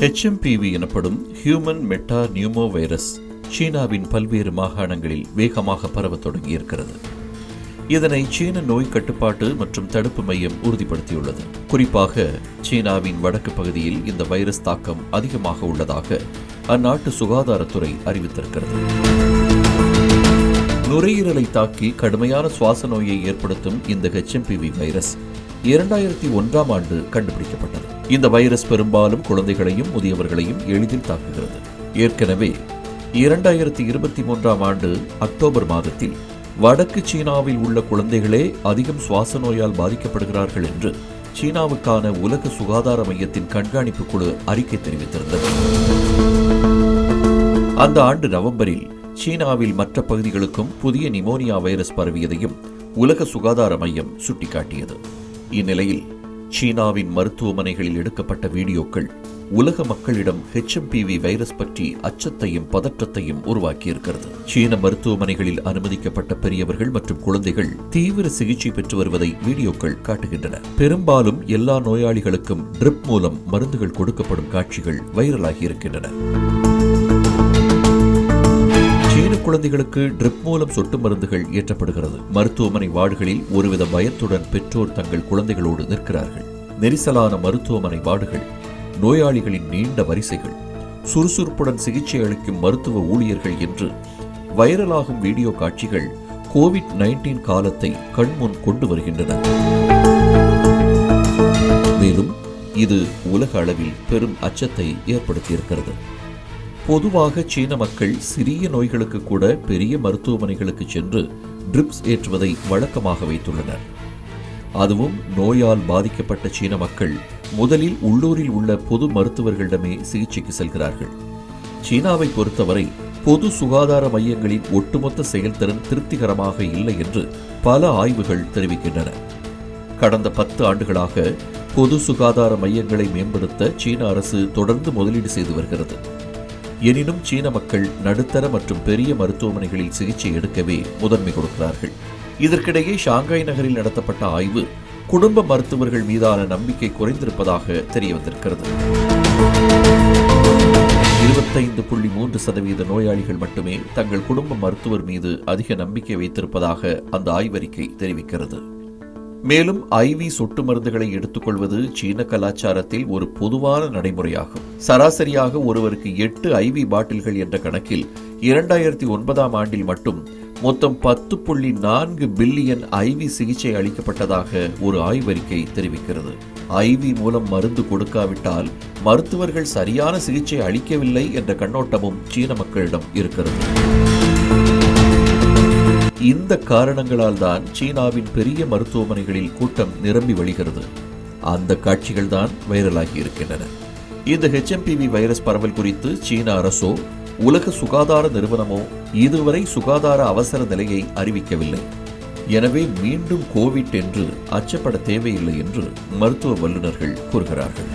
HMPV எனப்படும் human meta pneumo virus சீனாவின் பல்வேறு மாகாணங்களில் வேகமாக பரவத் தொடங்கியிருக்கிறது. இதனை சீன நோய் கட்டுப்பாட்டு மற்றும் தடுப்பு மையம் உறுதிப்படுத்தியுள்ளது. குறிப்பாக சீனாவின் வடக்கு பகுதியில் இந்த வைரஸ் தாக்கம் அதிகமாக உள்ளதாக அந்நாட்டு சுகாதாரத்துறை அறிவித்திருக்கிறது. நுரையீரலை தாக்கி கடுமையான சுவாச நோயை ஏற்படுத்தும் இந்த ஹெச்எம்பிவி வைரஸ் இரண்டாயிரத்தி ஒன்றாம் ஆண்டு கண்டுபிடிக்கப்பட்டது. இந்த வைரஸ் பெரும்பாலும் குழந்தைகளையும் முதியவர்களையும் எளிதில் தாக்குகிறது. ஏற்கனவே இரண்டாயிரத்தி இருபத்தி மூன்றாம் ஆண்டு அக்டோபர் மாதத்தில் வடக்கு சீனாவில் உள்ள குழந்தைகளே அதிகம் சுவாச நோயால் பாதிக்கப்படுகிறார்கள் என்று சீனாவுக்கான உலக சுகாதார மையத்தின் கண்காணிப்பு குழு அறிக்கை தெரிவித்திருந்தது. அந்த ஆண்டு நவம்பரில் சீனாவில் மற்ற பகுதிகளுக்கும் புதிய நிமோனியா வைரஸ் பரவியதையும் உலக சுகாதார மையம் சுட்டிக்காட்டியது. இந்நிலையில் சீனாவின் மருத்துவமனைகளில் எடுக்கப்பட்ட வீடியோக்கள் உலக மக்களிடம் ஹெச்எம்பிவி வைரஸ் பற்றி அச்சத்தையும் பதற்றத்தையும் உருவாக்கியிருக்கிறது. சீன மருத்துவமனைகளில் அனுமதிக்கப்பட்ட பெரியவர்கள் மற்றும் குழந்தைகள் தீவிர சிகிச்சை பெற்று வருவதை வீடியோக்கள் காட்டுகின்றன. பெரும்பாலும் எல்லா நோயாளிகளுக்கும் ட்ரிப் மூலம் மருந்துகள் கொடுக்கப்படும் காட்சிகள் வைரலாகி இருக்கின்றன. குழந்தைகளுக்கு ட்ரிப் மூலம் சொட்டு மருந்துகள் ஏற்றப்படுகிறது. மருத்துவமனை வார்டுகளில் ஒருவித பயத்துடன் பெற்றோர் தங்கள் குழந்தைகளோடு நிற்கிறார்கள். நெரிசலான மருத்துவமனை வார்டுகள் நோயாளிகளின் நீண்ட வரிசைகள் சுறுசுறுப்புடன் சிகிச்சை அளிக்கும் மருத்துவ ஊழியர்கள் என்று வைரலாகும் வீடியோ காட்சிகள் கோவிட் நைன்டீன் காலத்தை கண்முன் கொண்டு வருகின்றன. மேலும் இது உலக அளவில் பெரும் அச்சத்தை ஏற்படுத்தியிருக்கிறது. பொதுவாக சீன மக்கள் சிறிய நோய்களுக்கு கூட பெரிய மருத்துவமனைகளுக்கு சென்று ட்ரிப்ஸ் ஏற்றுவதை வழக்கமாக வைத்துள்ளனர். அதுவும் நோயால் பாதிக்கப்பட்ட சீன மக்கள் முதலில் உள்ளூரில் உள்ள பொது மருத்துவர்களிடமே சிகிச்சைக்கு செல்கிறார்கள். சீனாவை பொறுத்தவரை பொது சுகாதார மையங்களின் ஒட்டுமொத்த செயல்திறன் திருப்திகரமாக இல்லை என்று பல ஆய்வுகள் தெரிவிக்கின்றன. கடந்த பத்து ஆண்டுகளாக பொது சுகாதார மையங்களை மேம்படுத்த சீன அரசு தொடர்ந்து முதலீடு செய்து வருகிறது. எனினும் சீன மக்கள் நடுத்தர மற்றும் பெரிய மருத்துவமனைகளில் சிகிச்சை எடுக்கவே முதன்மை கொடுக்கிறார்கள். இதற்கிடையே ஷாங்காய் நகரில் நடத்தப்பட்ட ஆய்வு குடும்ப மருத்துவர்கள் மீதான நம்பிக்கை குறைந்திருப்பதாக தெரியவந்திருக்கிறது. இருபத்தைந்து புள்ளி மூன்று சதவீத நோயாளிகள் மட்டுமே தங்கள் குடும்ப மருத்துவர் மீது அதிக நம்பிக்கை வைத்திருப்பதாக அந்த ஆய்வறிக்கை தெரிவிக்கிறது. மேலும் ஐவி சொட்டு மருந்துகளை எடுத்துக்கொள்வது சீன கலாச்சாரத்தில் ஒரு பொதுவான நடைமுறையாகும். சராசரியாக ஒருவருக்கு எட்டு ஐவி பாட்டில்கள் என்ற கணக்கில் இரண்டாயிரத்தி ஒன்பதாம் ஆண்டில் மட்டும் மொத்தம் பத்து புள்ளி நான்கு பில்லியன் ஐவி சிகிச்சை அளிக்கப்பட்டதாக ஒரு ஆய்வறிக்கை தெரிவிக்கிறது. ஐவி மூலம் மருந்து கொடுக்காவிட்டால் மருத்துவர்கள் சரியான சிகிச்சை அளிக்கவில்லை என்ற கண்ணோட்டமும் சீன மக்களிடம் இருக்கிறது. இந்த காரணங்களால் தான் சீனாவின் பெரிய மருத்துவமனைகளில் கூட்டம் நிரம்பி வழிகிறது. அந்த காட்சிகள் தான் வைரலாகி இருக்கின்றன. இந்த ஹெச்எம்பிவி வைரஸ் பரவல் குறித்து சீன அரசோ உலக சுகாதார நிறுவனமோ இதுவரை சுகாதார அவசர நிலையை அறிவிக்கவில்லை. எனவே மீண்டும் கோவிட் என்று அச்சப்பட தேவையில்லை என்று மருத்துவ வல்லுநர்கள் கூறுகிறார்கள்.